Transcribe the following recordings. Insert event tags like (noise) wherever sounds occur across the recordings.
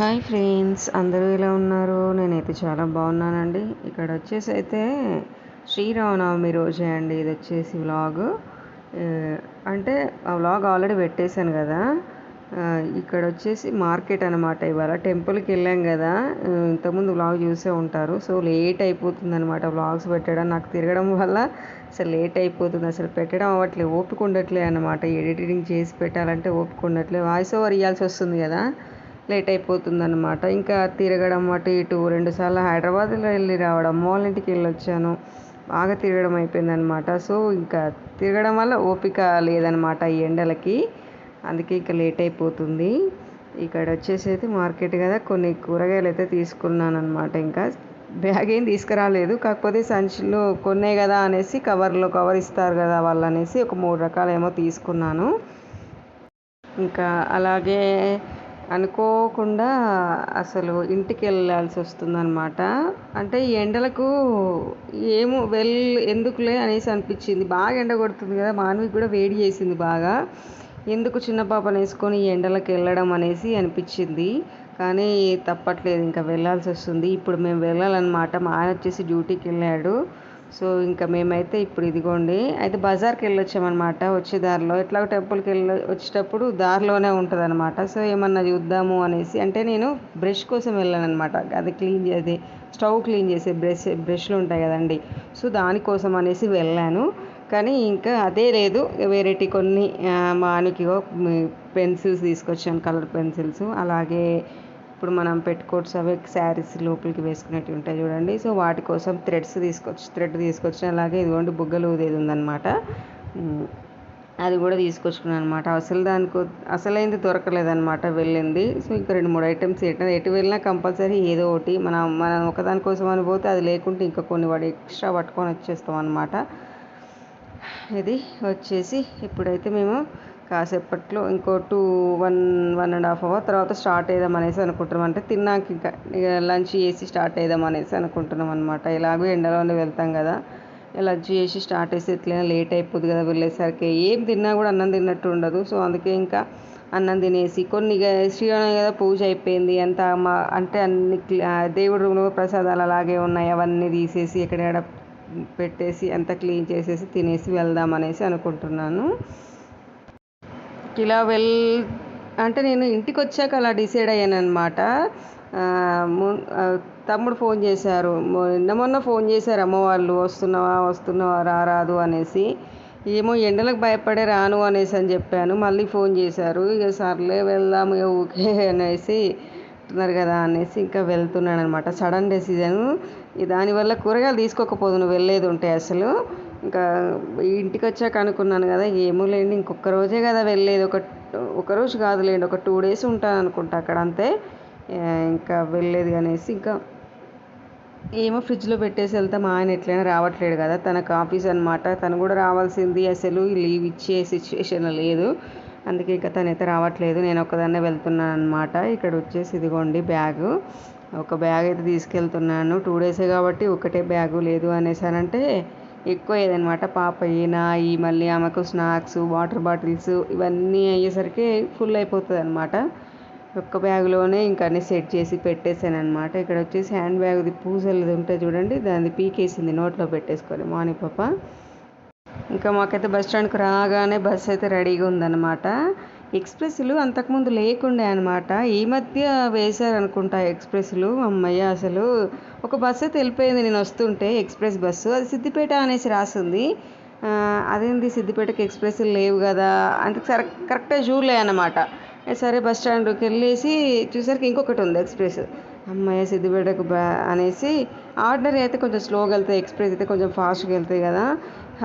Hi friends అందరూ ఎలా ఉన్నారు? నేనైతే చాలా బాగున్నానండి. ఇక్కడ వచ్చేసి అయితే శ్రీరామనవమి రోజే అండి. ఇది వచ్చేసి వ్లాగ్ అంటే ఆ వ్లాగ్ ఆల్రెడీ పెట్టేశాను కదా. ఇక్కడ వచ్చేసి మార్కెట్ అనమాట ఇవాళ టెంపుల్కి వెళ్ళాం కదా. ఇంతకుముందు వ్లాగ్ చూసే ఉంటారు. సో లేట్ అయిపోతుంది అనమాట వ్లాగ్స్ పెట్టడం. నాకు తిరగడం వల్ల అసలు లేట్ అయిపోతుంది. అసలు పెట్టడం అవ్వట్లేదు. ఓపిక ఉండట్లే అనమాట ఎడిటింగ్ చేసి పెట్టాలంటే ఓపిక ఉండట్లేదు వాయిస్ ఓవర్ ఇవ్వాల్సి వస్తుంది కదా. లేట్ అయిపోతుంది అనమాట ఇంకా తిరగడం అటు ఇటు రెండుసార్లు హైదరాబాద్లో వెళ్ళి రావడం వాళ్ళ ఇంటికి వెళ్ళి వచ్చాను బాగా తిరగడం అయిపోయిందనమాట సో ఇంకా తిరగడం వల్ల ఓపిక లేదనమాట ఈ ఎండలకి. అందుకే ఇంకా లేట్ అయిపోతుంది. ఇక్కడ వచ్చేసి అయితే మార్కెట్ కదా కొన్ని కూరగాయలు అయితే తీసుకున్నాను అనమాట ఇంకా బ్యాగ్ ఏం తీసుకురాలేదు. కాకపోతే సంచిలో కొన్నే కదా అనేసి కవర్లో కవర్ ఇస్తారు కదా వాళ్ళు అనేసి ఒక మూడు రకాలు ఏమో తీసుకున్నాను. ఇంకా అలాగే అనుకోకుండా అసలు ఇంటికి వెళ్ళాల్సి వస్తుందన్నమాట. అంటే ఈ ఎండలకు ఏమో వెల్ ఎందుకులే అనేసి అనిపించింది. బాగా ఎండ కొడుతుంది కదా మానవి కూడా వేడి చేసింది బాగా. ఎందుకు చిన్న పాపను వేసుకొని ఈ ఎండలకు వెళ్ళడం అనేసి అనిపించింది. కానీ తప్పట్లేదు ఇంకా వెళ్ళాల్సి వస్తుంది. ఇప్పుడు మేము వెళ్ళాలన్నమాట. మా ఆయన వచ్చేసి డ్యూటీకి వెళ్ళాడు. సో ఇంకా మేమైతే ఇప్పుడు ఇదిగోండి. అయితే బజార్కి వెళ్ళొచ్చామన్నమాట. వచ్చే దారిలో ఎట్లా టెంపుల్కి వెళ్ళి వచ్చేటప్పుడు దారిలోనే ఉంటుంది అనమాట సో ఏమన్నా చూద్దాము అనేసి అంటే నేను బ్రష్ కోసం వెళ్ళాను అనమాట అది క్లీన్ చేసి స్టవ్ క్లీన్ చేసే బ్రష్ బ్రష్లు ఉంటాయి కదండి. సో దానికోసం అనేసి వెళ్ళాను. కానీ ఇంకా అదే లేదు. వేరేటి కొన్ని ఆ, మా పెన్సిల్స్ తీసుకొచ్చాను కలర్ పెన్సిల్స్. అలాగే ఇప్పుడు మనం పెట్టుకోట్స్ అవి శారీస్ లోపలికి వేసుకునేవి ఉంటాయి చూడండి. సో వాటి కోసం థ్రెడ్స్ తీసుకొచ్చి థ్రెడ్ తీసుకొచ్చిన అలాగే ఇదిగోండి బుగ్గలు ఊదేది ఉందన్నమాట. అది కూడా తీసుకొచ్చుకున్నాను అనమాట అసలు దానికి అసలైంది దొరకలేదన్నమాట వెళ్ళింది. సో ఇంకా రెండు మూడు ఐటమ్స్ ఎటు ఎటు వెళ్ళినా కంపల్సరీ ఏదో ఒకటి మనం మనం ఒకదానికోసం అని పోతే అది లేకుంటే ఇంకా కొన్ని వాడు ఎక్స్ట్రా పట్టుకొని వచ్చేస్తాం అనమాట ఇది వచ్చేసి ఇప్పుడైతే మేము కాసేపట్లో ఇంకో two one one and half hour తర్వాత స్టార్ట్ చేద్దాం అనేసి అనుకుంటున్నాం. అంటే తిన్నాక ఇంకా లంచ్ చేసి స్టార్ట్ చేద్దాం అనేసి అనుకుంటున్నాం అనమాట ఎలాగో ఎండలోనే వెళ్తాం కదా. లంచ్ చేసి స్టార్ట్ చేసి ఎట్లయినా లేట్ అయిపోద్ది కదా వెళ్ళేసరికి. ఏం తిన్నా కూడా అన్నం తిన్నట్టు ఉండదు. సో అందుకే ఇంకా అన్నం తినేసి కొన్ని శ్రీరామ కదా పూజ అయిపోయింది. అంత మా అంటే అన్ని దేవుడు దేవుడి రూమ్లో ప్రసాదాలు అలాగే ఉన్నాయి. అవన్నీ తీసేసి ఎక్కడెక్కడ పెట్టేసి అంతా క్లీన్ చేసేసి తినేసి వెళ్దాం అనేసి అనుకుంటున్నాను. ఇలా వెల్ అంటే నేను ఇంటికి వచ్చాక అలా డిసైడ్ అయ్యాను అనమాట తమ్ముడు ఫోన్ చేశారు. నిన్న మొన్న ఫోన్ చేశారు అమ్మ వాళ్ళు వస్తున్నావా వస్తున్నావా రారాదు అనేసి. ఏమో ఎండలకు భయపడే రాను అనేసి అని చెప్పాను. మళ్ళీ ఫోన్ చేశారు. ఇక సర్లే వెళ్దాము ఇక ఊకే (laughs) అనేసి అంటున్నారు కదా అనేసి ఇంకా వెళ్తున్నాను అనమాట సడన్ డెసిజన్. దానివల్ల కూరగాయలు తీసుకోకపోదు నువ్వు వెళ్ళేది ఉంటే అసలు. ఇంకా ఇంటికి వచ్చాక అనుకున్నాను కదా ఏమో లేండి ఇంకొక రోజే కదా వెళ్ళేది. ఒక ఒక రోజు కాదులేండి ఒక టూ డేస్ ఉంటాను అనుకుంటా అక్కడ అంతే. ఇంకా వెళ్ళేది అనేసి ఇంకా ఏమో ఫ్రిడ్జ్లో పెట్టేసి వెళ్తే మా ఆయన ఎట్లయినా రావట్లేడు కదా తనకు ఆఫీస్ అనమాట తను కూడా రావాల్సింది అసలు లీవ్ ఇచ్చే సిచ్యువేషన్ లేదు. అందుకే ఇంకా తనైతే రావట్లేదు నేను ఒక్కదాన్నే వెళ్తున్నాను అనమాట ఇక్కడ వచ్చేసి ఇదిగోండి బ్యాగు. ఒక బ్యాగ్ అయితే తీసుకెళ్తున్నాను. టూ డేసే కాబట్టి ఒకటే బ్యాగు లేదు అనేసి అంటే ఎక్కువ ఏదనమాట పాప నాయి మళ్ళీ ఆమెకు స్నాక్స్ వాటర్ బాటిల్స్ ఇవన్నీ అయ్యేసరికి ఫుల్ అయిపోతుంది అనమాట ఒక్క బ్యాగ్లోనే ఇంకా అన్ని సెట్ చేసి పెట్టేశాను అనమాట ఇక్కడ వచ్చేసి హ్యాండ్ బ్యాగ్ది పూజలది ఉంటే చూడండి దాన్ని పీకేసింది నోట్లో పెట్టేసుకొని మార్నింగ్ పాప. ఇంకా మాకైతే బస్ స్టాండ్కి రాగానే బస్ అయితే రెడీగా ఉందన్నమాట. ఎక్స్ప్రెస్లు అంతకుముందు లేకుండే అనమాట ఈ మధ్య వేశారనుకుంటా ఎక్స్ప్రెస్లు. అమ్మయ్య అసలు ఒక బస్సు అయితే వెళ్ళిపోయింది నేను వస్తుంటే ఎక్స్ప్రెస్ బస్సు. అది సిద్దిపేట అనేసి రాసింది. అదేంది సిద్దిపేటకి ఎక్స్ప్రెస్లు లేవు కదా? అంత సరే కరెక్ట్గా జూలే అనమాట సరే బస్ స్టాండ్కి వెళ్ళేసి చూసరికి ఇంకొకటి ఉంది ఎక్స్ప్రెస్. అమ్మాయి సిద్దిపేటకు బ అనేసి ఆర్డినరీ అయితే కొంచెం స్లోగా వెళ్తాయి ఎక్స్ప్రెస్ అయితే కొంచెం ఫాస్ట్గా వెళ్తాయి కదా?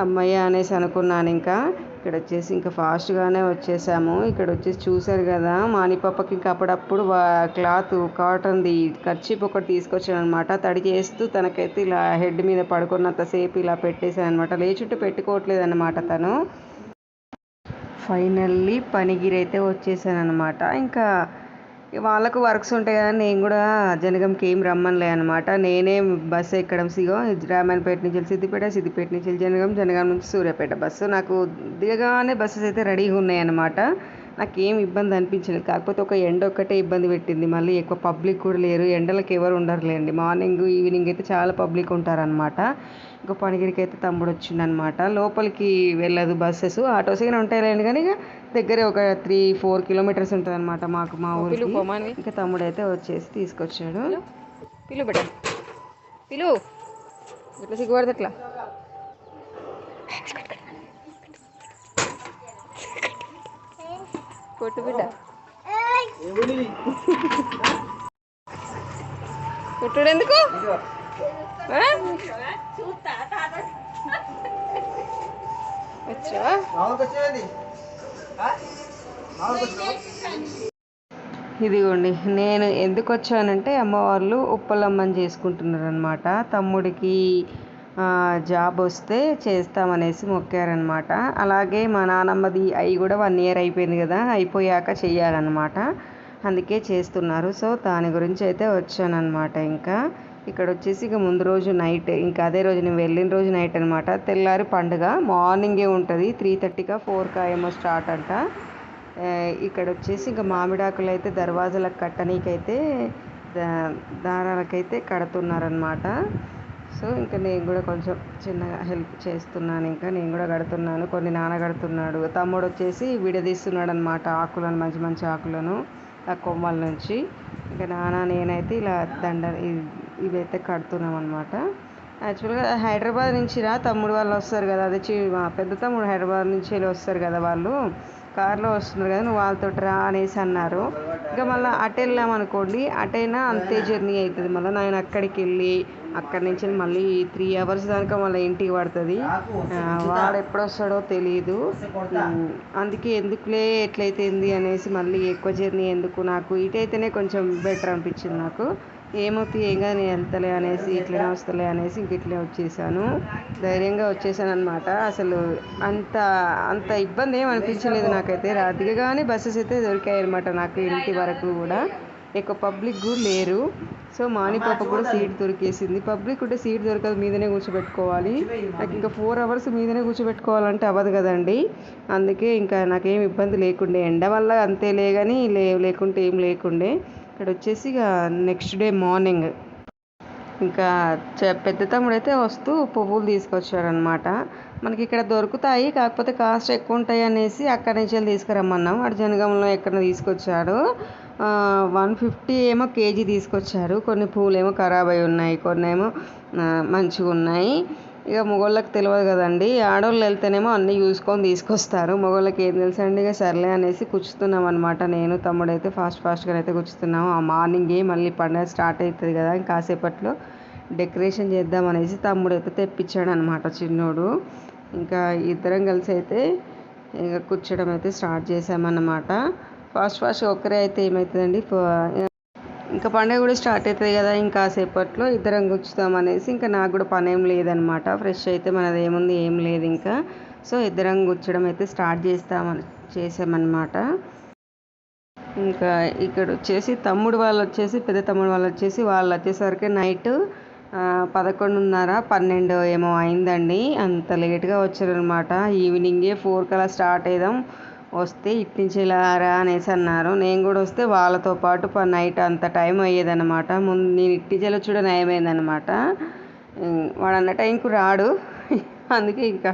అమ్మయ్య అనేసి అనుకున్నాను ఇంకా. ఇక్కడ వచ్చేసి ఇంకా ఫాస్ట్గానే వచ్చేసాము. ఇక్కడ వచ్చేసి చూశారు కదా మాని పాపకి ఇంకా అప్పుడప్పుడు వా- క్లాత్ కాటన్ది కర్చీప్ ఒకటి తీసుకొచ్చాను అనమాట తడి చేస్తూ తనకైతే ఇలా హెడ్ మీద పడుకున్నంతసేపు ఇలా పెట్టేశాను అనమాట లేచుట్టు పెట్టుకోవట్లేదు అనమాట తను. ఫైనల్లీ పనిగిరి అయితే వచ్చేసాను అనమాట ఇంకా వాళ్ళకు వర్క్స్ ఉంటాయి కదా నేను కూడా జనగంకి ఏం రమ్మనిలే అనమాట నేనే బస్సు ఎక్కడం సిగో రామాయణపేట నుంచి వెళ్ళి సిద్దిపేట సిద్దిపేట నుంచి వెళ్ళి జనగం జనగం నుంచి సూర్యాపేట. బస్సు నాకు దిగగానే బస్సెస్ అయితే రెడీగా ఉన్నాయన్నమాట నాకేం ఇబ్బంది అనిపించలేదు. కాకపోతే ఒక ఎండ ఒక్కటే ఇబ్బంది పెట్టింది. మళ్ళీ ఎక్కువ పబ్లిక్ కూడా లేరు. ఎండలకు ఎవరు ఉండరులేండి. మార్నింగ్ ఈవినింగ్ అయితే చాలా పబ్లిక్ ఉంటారనమాట ఇంకా పనిగిరికి అయితే తమ్ముడు వచ్చిండనమాట లోపలికి వెళ్ళదు బస్సెస్. ఆటోస్ అయినా ఉంటాయిలేండి కానీ ఇక దగ్గరే ఒక త్రీ ఫోర్ కిలోమీటర్స్ ఉంటుంది అనమాట మాకు మా ఊరికి. ఇంకా తమ్ముడు అయితే వచ్చేసి తీసుకొచ్చాడు. పిలు బిడ్డ. పిలు. ఇట్లా సిగ్గుపడదు అట్లా కొట్టు బిడ్డ. కొట్టుడు ఎందుకు? ఇదిగోండి నేను ఎందుకు వచ్చానంటే అమ్మవాళ్ళు ఉప్పలమ్మని చేసుకుంటున్నారు అనమాట తమ్ముడికి జాబ్ వస్తే చేస్తామనేసి మొక్కారనమాట అలాగే మా నానమ్మది అవి కూడా వన్ ఇయర్ అయిపోయింది కదా అయిపోయాక చెయ్యాలన్నమాట. అందుకే చేస్తున్నారు. సో దాని గురించి అయితే వచ్చానన్నమాట ఇంకా. ఇక్కడ వచ్చేసి ఇక ముందు రోజు నైట్ ఇంకా అదే రోజు నేను వెళ్ళిన రోజు నైట్ అనమాట తెల్లారి పండుగ మార్నింగే ఉంటుంది. త్రీ థర్టీగా ఫోర్కా ఏమో స్టార్ట్ అంట. ఇక్కడ వచ్చేసి ఇంకా మామిడాకులు అయితే దర్వాజాలకు కట్టనీకైతే దా- దారాలకైతే కడుతున్నారనమాట సో ఇంకా నేను కూడా కొంచెం చిన్నగా హెల్ప్ చేస్తున్నాను. ఇంకా నేను కూడా కడుతున్నాను. కొన్ని నాన్న కడుతున్నాడు. తమ్ముడు వచ్చేసి విడదీస్తున్నాడు అనమాట ఆకులను మంచి మంచి ఆకులను. ఆ కొమ్మల నుంచి. ఇంకా నాన్న నేనైతే ఇలా దండ ఇవైతే కడుతున్నాం అనమాట యాక్చువల్గా హైదరాబాద్ నుంచి రా తమ్ముడు వాళ్ళు వస్తారు కదా. అదే మా పెద్ద తమ్ముడు హైదరాబాద్ నుంచి వెళ్ళి వస్తారు కదా వాళ్ళు. కార్లో వస్తున్నారు కదా నువ్వు వాళ్ళతో రా అనేసి అన్నారు. ఇంకా మళ్ళీ అటు వెళ్ళామనుకోండి అటైనా అంతే జర్నీ అవుతుంది. మళ్ళీ నేను అక్కడికి వెళ్ళి అక్కడి నుంచి మళ్ళీ త్రీ అవర్స్ దాకా మళ్ళీ ఇంటికి పడుతుంది. వాడు ఎప్పుడు వస్తాడో తెలియదు అందుకే ఎందుకులే ఎట్లయితేంది అనేసి మళ్ళీ ఎక్కువ జర్నీ ఎందుకు నాకు ఇటైతేనే కొంచెం బెటర్ అనిపించింది నాకు. ఏమవుతుంది ఏం కాదు నేను వెళ్తలే అనేసి ఇట్లనే వస్తలే అనేసి ఇంక ఇట్లే వచ్చేసాను. ధైర్యంగా వచ్చేసాను అనమాట అసలు అంత అంత ఇబ్బంది ఏం అనిపించలేదు నాకైతే. రాత్రిగానే బస్సెస్ అయితే దొరికాయి అనమాట నాకు ఇంటి వరకు కూడా. ఎక్కువ పబ్లిక్ కూడా లేరు. సో మాని పాప కూడా సీట్ దొరికేసింది. పబ్లిక్ ఉంటే సీట్ దొరకదు మీదనే కూర్చోబెట్టుకోవాలి. నాకు ఇంకా ఫోర్ అవర్స్ మీదనే కూర్చోబెట్టుకోవాలంటే అవ్వదు కదండి. అందుకే ఇంకా నాకేం ఇబ్బంది లేకుండే. ఎండ వల్ల అంతేలే కానీ లే లేకుంటే ఏం లేకుండే. ఇక్కడ వచ్చేసి ఇక నెక్స్ట్ డే మార్నింగ్ ఇంకా చ- పెద్ద తమ్ముడు అయితే వస్తూ పువ్వులు తీసుకొచ్చాడనమాట మనకి ఇక్కడ దొరుకుతాయి కాకపోతే కాస్ట్ ఎక్కువ ఉంటాయి అనేసి అక్కడి నుంచి వెళ్ళి తీసుకురమ్మన్నాం. వాడు జనగంలో ఎక్కడ తీసుకొచ్చాడు. వన్ ఫిఫ్టీ ఏమో కేజీ తీసుకొచ్చారు. కొన్ని పూలు ఏమో ఖరాబ్ అయి ఉన్నాయి కొన్ని ఏమో మంచిగా ఉన్నాయి. ఇక మగోళ్ళకి తెలియదు కదండి. ఆడవాళ్ళు వెళ్తేనేమో అన్నీ చూసుకొని తీసుకొస్తారు. మగోళ్ళకి ఏం తెలుసండి ఇక సర్లే అనేసి కూర్చుతున్నాం అనమాట నేను తమ్ముడు అయితే ఫాస్ట్ ఫాస్ట్గా అయితే కూర్చుతున్నాము. ఆ మార్నింగే మళ్ళీ పండుగ స్టార్ట్ అవుతుంది కదా కాసేపట్లో డెకరేషన్ చేద్దాం అనేసి తమ్ముడు అయితే తెప్పించాడు అనమాట చిన్నోడు. ఇంకా ఇద్దరం కలిసి అయితే ఇంకా కూర్చోడం అయితే స్టార్ట్ చేసామన్నమాట ఫాస్ట్ ఫాస్ట్ ఒక్కరే అయితే ఏమవుతుందండి ఇంకా పండుగ కూడా స్టార్ట్ అవుతుంది కదా ఇంకా సేపట్లో ఇద్దరం గుచ్చుతాం అనేసి ఇంకా నాకు కూడా పని ఏం లేదనమాట. ఫ్రెష్ అయితే మనది ఏముంది ఏం లేదు ఇంకా. సో ఇద్దరం గుచ్చడం అయితే స్టార్ట్ చేస్తామని చేసామన్నమాట ఇంకా ఇక్కడ వచ్చేసి తమ్ముడు వాళ్ళు వచ్చేసి పెద్ద తమ్ముడు వాళ్ళు వచ్చేసి వాళ్ళు వచ్చేసరికి నైట్ పదకొండున్నర పన్నెండు ఏమో అయిందండి. అంత లేట్గా వచ్చారనమాట. ఈవినింగే ఫోర్ కల్లా స్టార్ట్ అయ్యాం వస్తే ఇటు ఇలా రా అనేసి అన్నారు. నేను కూడా వస్తే వాళ్ళతో పాటు నైట్ అంత టైం అయ్యేదన్నమాట. ముందు నేను ఇట్టించేలా చూడ నయమైందనమాట వాడు అన్న టైంకు రాడు. (laughs) అందుకే ఇంకా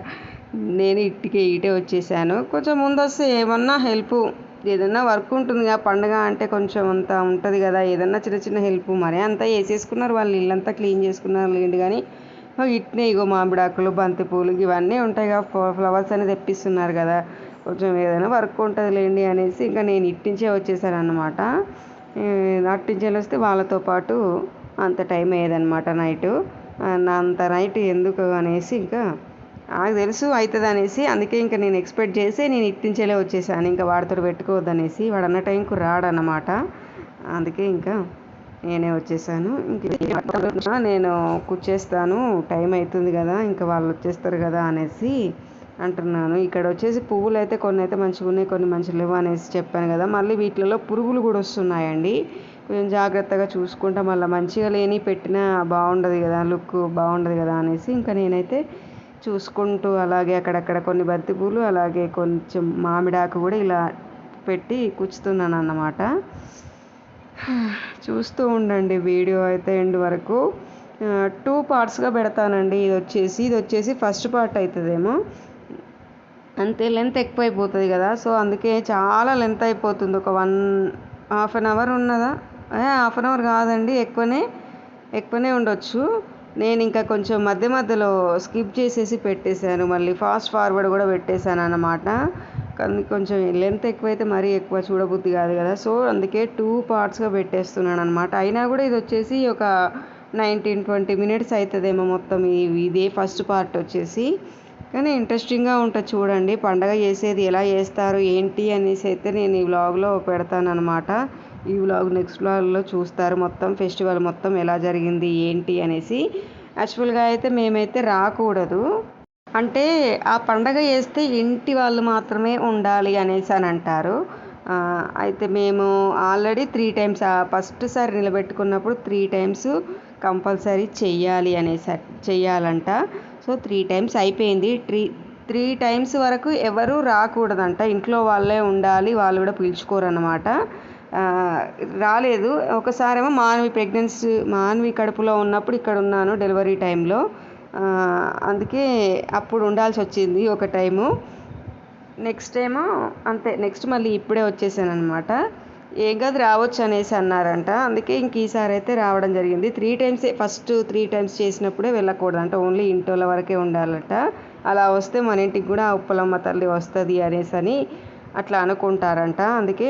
నేను ఇట్టికే ఇటే వచ్చేసాను. కొంచెం ముందు వస్తే ఏమన్నా హెల్ప్ ఏదన్నా వర్క్ ఉంటుంది కదా పండగ అంటే కొంచెం అంత ఉంటుంది కదా ఏదన్నా చిన్న చిన్న హెల్ప్. మరే అంతా వేసేసుకున్నారు వాళ్ళు ఇల్లంతా క్లీన్ చేసుకున్నారు లేండి కానీ ఇట్నే ఇగో మామిడాకులు బంతిపూలు ఇవన్నీ ఉంటాయి కదా ఫ్లవర్స్ అనేది తెప్పిస్తున్నారు కదా. కొంచెం ఏదైనా వర్క్ ఉంటుంది లేండి అనేసి ఇంకా నేను ఇట్టించే వచ్చేసాను అనమాట అట్టించేలు వస్తే వాళ్ళతో పాటు అంత టైం అయ్యేదన్నమాట నైటు. నా అంత నైట్ ఎందుకు అనేసి ఇంకా నాకు తెలుసు అవుతుంది అనేసి అందుకే ఇంకా నేను ఎక్స్పెక్ట్ చేసి నేను ఇట్టించేలే వచ్చేసాను. ఇంకా వాడితో పెట్టుకోవద్దనేసి వాడు అన్న టైంకు రాడనమాట అందుకే ఇంకా నేనే వచ్చేసాను. ఇంకా నేను కూర్చేస్తాను టైం అవుతుంది కదా ఇంకా వాళ్ళు వచ్చేస్తారు కదా అనేసి అంటున్నాను. ఇక్కడ వచ్చేసి పువ్వులు అయితే కొన్ని అయితే మంచిగా ఉన్నాయి కొన్ని మంచిగా లేవు అనేసి చెప్పాను కదా. మళ్ళీ వీటిలలో పురుగులు కూడా వస్తున్నాయండి. కొంచెం జాగ్రత్తగా చూసుకుంటా మళ్ళీ మంచిగా లేని పెట్టినా బాగుండదు కదా లుక్ బాగుండదు కదా అనేసి ఇంకా నేనైతే చూసుకుంటూ అలాగే అక్కడక్కడ కొన్ని బంతి పూలు అలాగే కొంచెం మామిడాకు కూడా ఇలా పెట్టి కుచ్చుతున్నాను అన్నమాట. చూస్తూ ఉండండి వీడియో అయితే ఎండ్ వరకు. టూ పార్ట్స్గా పెడతానండి. ఇది వచ్చేసి ఇది వచ్చేసి ఫస్ట్ పార్ట్ అవుతుందేమో. అంతే లెంత్ ఎక్కువ అయిపోతుంది కదా. సో అందుకే చాలా లెంత్ అయిపోతుంది. ఒక వన్ హాఫ్ అన్ అవర్ ఉన్నదా? హాఫ్ అన్ అవర్ కాదండి. ఎక్కువనే ఎక్కువనే ఉండొచ్చు. నేను ఇంకా కొంచెం మధ్య మధ్యలో స్కిప్ చేసేసి పెట్టేశాను. మళ్ళీ ఫాస్ట్ ఫార్వర్డ్ కూడా పెట్టేశాను అన్నమాట. కానీ కొంచెం లెంత్ ఎక్కువైతే మరీ ఎక్కువ చూడబుద్ధి కాదు కదా. సో అందుకే టూ పార్ట్స్గా పెట్టేస్తున్నాను అనమాట అయినా కూడా ఇది వచ్చేసి ఒక నైన్టీన్ ట్వంటీ మినిట్స్ అవుతుందేమో మొత్తం ఇదే ఫస్ట్ పార్ట్ వచ్చేసి. కానీ ఇంట్రెస్టింగ్గా ఉంటుంది చూడండి. పండగ చేసేది ఎలా చేస్తారు ఏంటి అనేసి అయితే నేను ఈ వ్లాగ్లో పెడతాను అనమాట ఈ వ్లాగ్ నెక్స్ట్ వ్లాగ్లో చూస్తారు మొత్తం ఫెస్టివల్ మొత్తం ఎలా జరిగింది ఏంటి అనేసి. యాక్చువల్గా అయితే మేమైతే రాకూడదు. అంటే ఆ పండగ చేస్తే ఇంటి వాళ్ళు మాత్రమే ఉండాలి అనేసి అని అంటారు. అయితే మేము ఆల్రెడీ త్రీ టైమ్స్ ఫస్ట్ సారి నిలబెట్టుకున్నప్పుడు త్రీ టైమ్స్ కంపల్సరీ చెయ్యాలి అనేసి చెయ్యాలంట. సో త్రీ టైమ్స్ అయిపోయింది. త్రీ త్రీ టైమ్స్ వరకు ఎవరు రాకూడదంట. ఇంట్లో వాళ్ళే ఉండాలి వాళ్ళు కూడా పిలుచుకోరు అనమాట రాలేదు. ఒకసారేమో మానవి ప్రెగ్నెన్సీ మానవి కడుపులో ఉన్నప్పుడు ఇక్కడ ఉన్నాను డెలివరీ టైంలో అందుకే అప్పుడు ఉండాల్సి వచ్చింది ఒక టైము నెక్స్ట్ ఏమో అంతే. నెక్స్ట్ మళ్ళీ ఇప్పుడే వచ్చేసాను అనమాట ఏం కాదు రావచ్చు అనేసి అన్నారంట. అందుకే ఇంక ఈసారి అయితే రావడం జరిగింది. Three times first three times చేసినప్పుడే వెళ్ళకూడదంట. ఓన్లీ ఇంటోళ్ళ వరకే ఉండాలట. అలా వస్తే మన ఇంటికి కూడా ఆ ఉప్పలమ్మ తల్లి వస్తుంది అనేసి అని అట్లా అనుకుంటారంట. అందుకే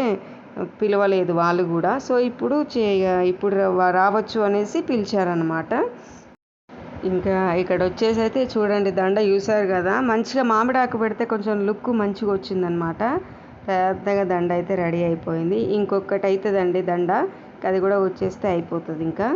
పిలవలేదు వాళ్ళు కూడా. సో ఇప్పుడు చే ఇప్పుడు రా- రావచ్చు అనేసి పిలిచారనమాట ఇంకా ఇక్కడ వచ్చేసి అయితే చూడండి దండ చూసారు కదా. మంచిగా మామిడాకు పెడితే కొంచెం లుక్ మంచిగా వచ్చిందనమాట పెద్దగా దండ అయితే రెడీ అయిపోయింది. ఇంకొకటి అవుతుందండి దండ. అది కూడా వచ్చేస్తే అయిపోతుంది ఇంకా.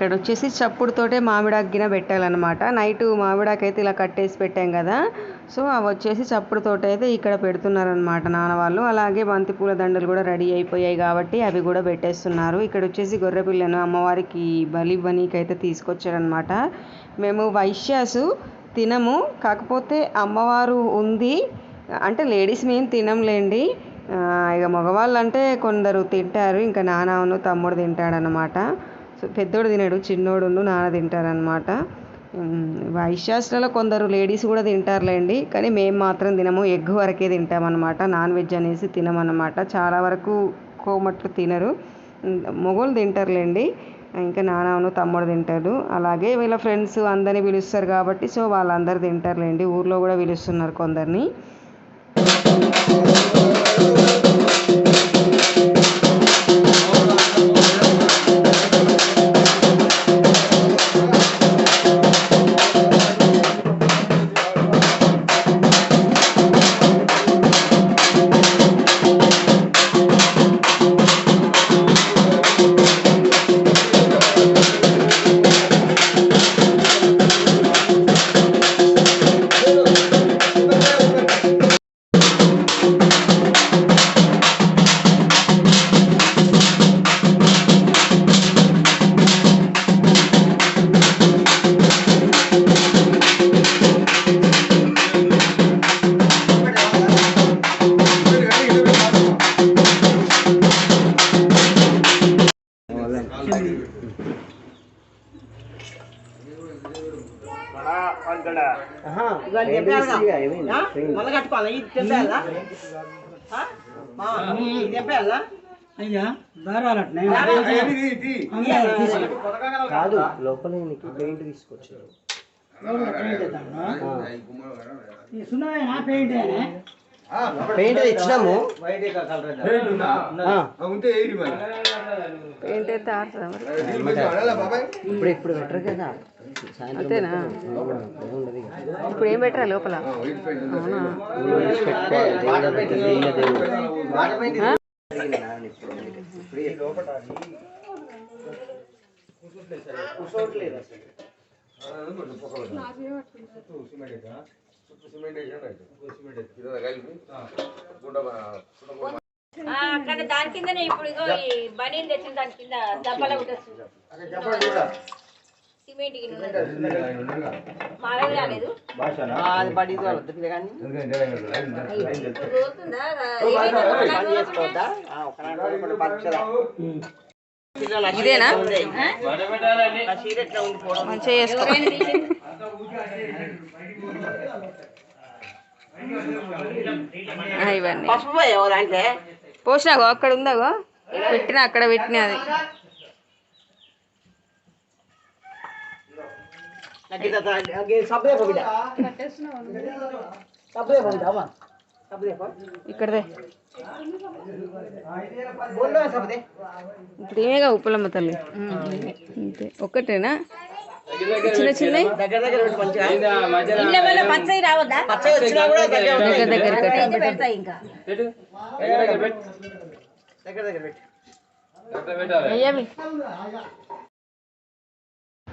ఇక్కడ వచ్చేసి చప్పుడుతోటే మామిడాకు గిన పెట్టాలన్నమాట. నైట్ మామిడాకైతే అయితే ఇలా కట్టేసి పెట్టాం కదా. సో అవి వచ్చేసి చప్పుడుతోట అయితే ఇక్కడ పెడుతున్నారనమాట నాన్న వాళ్ళు. అలాగే బంతిపూల దండలు కూడా రెడీ అయిపోయాయి కాబట్టి అవి కూడా పెట్టేస్తున్నారు. ఇక్కడ వచ్చేసి గొర్రె పిల్లను అమ్మవారికి బలి ఇవ్వనీకి అయితే తీసుకొచ్చారనమాట మేము వైశ్యాసు తినము. కాకపోతే అమ్మవారు ఉంది. అంటే లేడీస్ మేము తినంలేండి. ఇక మగవాళ్ళు అంటే కొందరు తింటారు. ఇంకా నాన్నను తమ్ముడు తింటాడనమాట పెద్దోడు తినడు చిన్నోడును నాన్న తింటారనమాట వైశ్యాస్లలో కొందరు లేడీస్ కూడా తింటారులేండి కానీ మేము మాత్రం తినము ఎగ్ వరకే తింటామన్నమాట నాన్ వెజ్ అనేసి తినమన్నమాట. చాలా వరకు కోమట్లు తినరు. మొగోళ్ళు తింటారులేండి ఇంకా నాన్నను తమ్ముడు తింటాడు. అలాగే వీళ్ళ ఫ్రెండ్స్ అందరినీ పిలుస్తారు కాబట్టి సో వాళ్ళందరూ తింటారులేండి ఊర్లో కూడా పిలుస్తున్నారు కొందరిని. అయ్యా దారాలట్నే. కాదు లోపల పెయింట్ తీసుకొచ్చారు పెయింట్ పెయింట్ ఆడుతుందా మరి? ఇప్పుడు ఇప్పుడు పెట్టరు కదా. అంతేనా? ఇప్పుడు ఏం పెట్టరా లోపల? కానీ దాని కిందనే ఇప్పుడు ఇగో ఈ బనీన్ తెచ్చిన దాని కింద దెబ్బలు పెట్టచ్చు సిమెంట్ మాలవి రాలేదు. ఇదేనా? మంచిగా చేసుకో. (laughs) ఇవన్నీ పసుపు పోయావు దాంట్లో? పోసినాగో? అక్కడ ఉందాగో పెట్టినా అక్కడ పెట్టినా అది. బోల్లో దే. ఇప్పుడు ఏమేగా ఉప్పలమ్మ తల్లి. అంతే. ఒక్కటేనా? చిన్న చిన్నవి దగ్గర దగ్గర పెట్టు రావద్దా? వచ్చినా కూడా దగ్గర. దగ్గర ఇంకా. పెట్టు.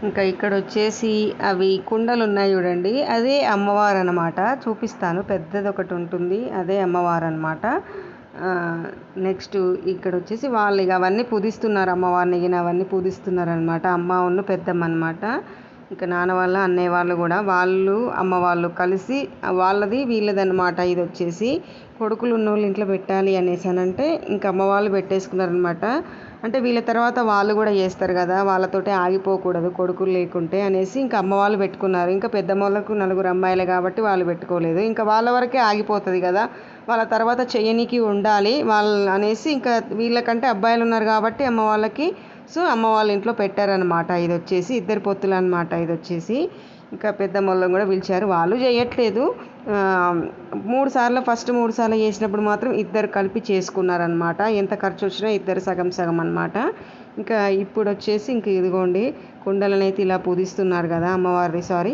ఇంకా ఇక్కడ వచ్చేసి అవి కుండలు ఉన్నాయి చూడండి. అదే అమ్మవారు అనమాట చూపిస్తాను. పెద్దది ఒకటి ఉంటుంది. అదే అమ్మవారు అనమాట నెక్స్ట్ ఇక్కడ వచ్చేసి వాళ్ళు ఇక అవన్నీ పూజిస్తున్నారు అమ్మవారిని. ఇక అవన్నీ పూజిస్తున్నారు అనమాట అమ్మ ఉన్న పెద్దమ్మ అనమాట ఇంకా నాన్న వాళ్ళ అన్నయ్య వాళ్ళు కూడా వాళ్ళు అమ్మ వాళ్ళు కలిసి వాళ్ళది వీళ్ళది అనమాట ఇది వచ్చేసి కొడుకులు ఉన్న వాళ్ళు ఇంట్లో పెట్టాలి అనేసి అని అంటే ఇంకా అమ్మ వాళ్ళు పెట్టేసుకున్నారనమాట అంటే వీళ్ళ తర్వాత వాళ్ళు కూడా చేస్తారు కదా వాళ్ళతోటే ఆగిపోకూడదు కొడుకులు లేకుంటే అనేసి ఇంకా అమ్మ వాళ్ళు పెట్టుకున్నారు. ఇంకా పెద్దమ్మ వాళ్ళకు నలుగురు అమ్మాయిలే కాబట్టి వాళ్ళు పెట్టుకోలేదు. ఇంకా వాళ్ళ వరకే ఆగిపోతుంది కదా వాళ్ళ తర్వాత చెయ్యనికి ఉండాలి వాళ్ళు అనేసి ఇంకా వీళ్ళకంటే అబ్బాయిలు ఉన్నారు కాబట్టి అమ్మ వాళ్ళకి సో అమ్మ వాళ్ళ ఇంట్లో పెట్టారనమాట ఇది వచ్చేసి ఇద్దరు పొత్తులు అనమాట ఇది వచ్చేసి ఇంకా పెద్దమ్మళ్ళని కూడా పిలిచారు. వాళ్ళు చేయట్లేదు. మూడు సార్లు ఫస్ట్ మూడు సార్లు చేసినప్పుడు మాత్రం ఇద్దరు కలిపి చేసుకున్నారనమాట ఎంత ఖర్చు వచ్చినా ఇద్దరు సగం సగం అనమాట ఇంకా ఇప్పుడు వచ్చేసి ఇంక ఇదిగోండి కుండలను అయితే ఇలా పూజిస్తున్నారు కదా అమ్మవారి సారీ.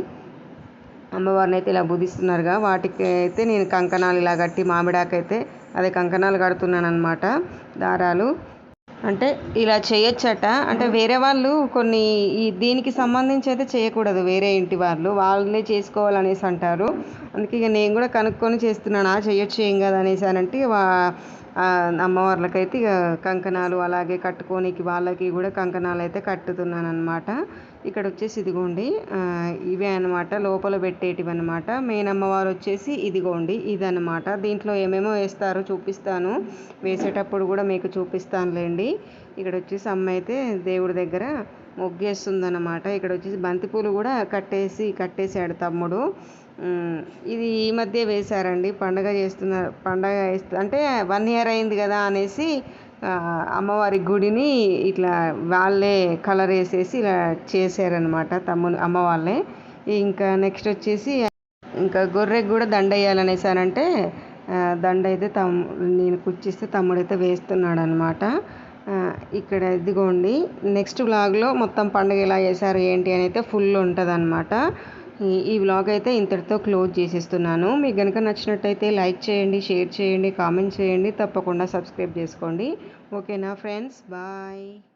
అమ్మవారిని అయితే ఇలా బుధిస్తున్నారుగా వాటికి అయితే నేను కంకణాలు ఇలా కట్టి మామిడాకైతే అదే కంకణాలు కడుతున్నాను అనమాట దారాలు. అంటే ఇలా చేయొచ్చట. అంటే వేరే వాళ్ళు కొన్ని ఈ దీనికి సంబంధించి అయితే చేయకూడదు వేరే ఇంటి వాళ్ళు. వాళ్ళే చేసుకోవాలనేసి అంటారు. అందుకే ఇక నేను కూడా కనుక్కొని చేస్తున్నాను. చేయొచ్చు ఏం కాదు అనేసి అని అంటే అమ్మవార్లకైతే ఇక కంకణాలు అలాగే కట్టుకోనికి వాళ్ళకి కూడా కంకణాలు అయితే కట్టుతున్నాను అనమాట ఇక్కడ వచ్చేసి ఇదిగోండి ఇవే అనమాట లోపల పెట్టేటివి అనమాట మెయిన్ అమ్మవారు వచ్చేసి ఇదిగోండి ఇదనమాట దీంట్లో ఏమేమో వేస్తారో చూపిస్తాను. వేసేటప్పుడు కూడా మీకు చూపిస్తానులేండి. ఇక్కడ వచ్చేసి అమ్మ అయితే దేవుడి దగ్గర మొగ్గేస్తుందన్నమాట. ఇక్కడ వచ్చేసి బంతిపూలు కూడా కట్టేసి కట్టేసాడు తమ్ముడు. ఇది ఈ మధ్య వేశారండి. పండగ చేస్తున్నారు పండగ వేస్తు అంటే వన్ ఇయర్ అయింది కదా అనేసి అమ్మవారి గుడిని ఇట్లా వాళ్ళే కలర్ వేసేసి ఇలా చేశారనమాట తమ్ముడు అమ్మ వాళ్ళే. ఇంకా నెక్స్ట్ వచ్చేసి ఇంకా గొర్రెకి కూడా దండ వేయాలనేసానంటే దండ అయితే తమ్ నేను కుచ్చిస్తే తమ్ముడైతే వేస్తున్నాడు అనమాట ఇక్కడ ఇదిగోండి నెక్స్ట్ వ్లాగ్లో మొత్తం పండుగ ఎలా చేశారు ఏంటి అని అయితే ఫుల్ ఉంటుంది ఈ వ్లాగ్ అయితే ఇంతటితో క్లోజ్ చేసేస్తున్నాను. మీకు కనుక నచ్చినట్టయితే లైక్ చేయండి షేర్ చేయండి కామెంట్ చేయండి. తప్పకుండా సబ్స్క్రైబ్ చేసుకోండి. ఓకేనా ఫ్రెండ్స్ బాయ్